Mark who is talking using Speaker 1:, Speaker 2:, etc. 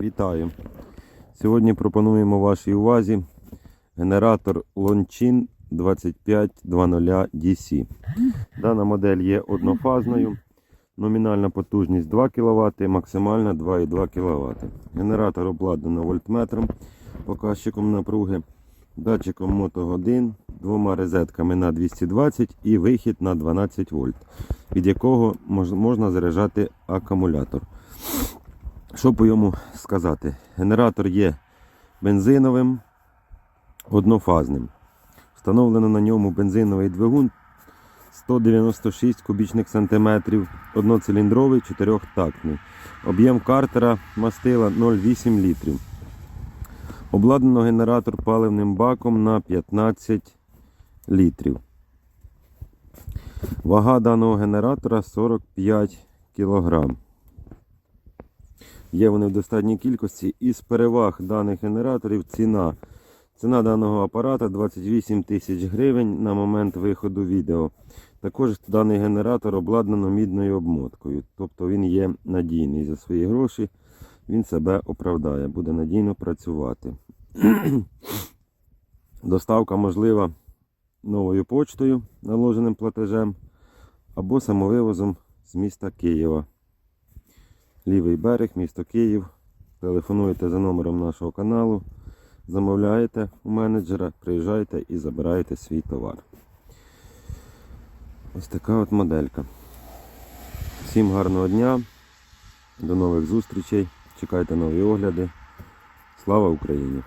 Speaker 1: Вітаю! Сьогодні пропонуємо вашій увазі генератор Lonchin 2520 DC. Дана модель є однофазною. Номінальна потужність 2 кВт, максимальна 2,2 кВт. Генератор обладнано вольтметром, показчиком напруги, датчиком мотогодин, двома розетками на 220 і вихід на 12 вольт, від якого можна заряджати акумулятор. Що по йому сказати? Генератор є бензиновим, однофазним. Встановлено на ньому бензиновий двигун 196 кубічних сантиметрів, одноциліндровий, чотирьохтактний. Об'єм картера мастила 0,8 літрів. Обладнано генератор паливним баком на 15 літрів. Вага даного генератора 45 кг. Є вони в достатній кількості. Із переваг даних генераторів ціна. Ціна даного апарата 28 тисяч гривень на момент виходу відео. Також даний генератор обладнано мідною обмоткою. Тобто він є надійний за свої гроші. Він себе оправдає, буде надійно працювати. Доставка можлива новою почтою, наложеним платежем або самовивозом з міста Києва. Лівий берег, місто Київ. Телефонуєте за номером нашого каналу, замовляєте у менеджера, приїжджайте і забираєте свій товар. Ось така от моделька. Всім гарного дня, до нових зустрічей. Чекайте нові огляди. Слава Україні!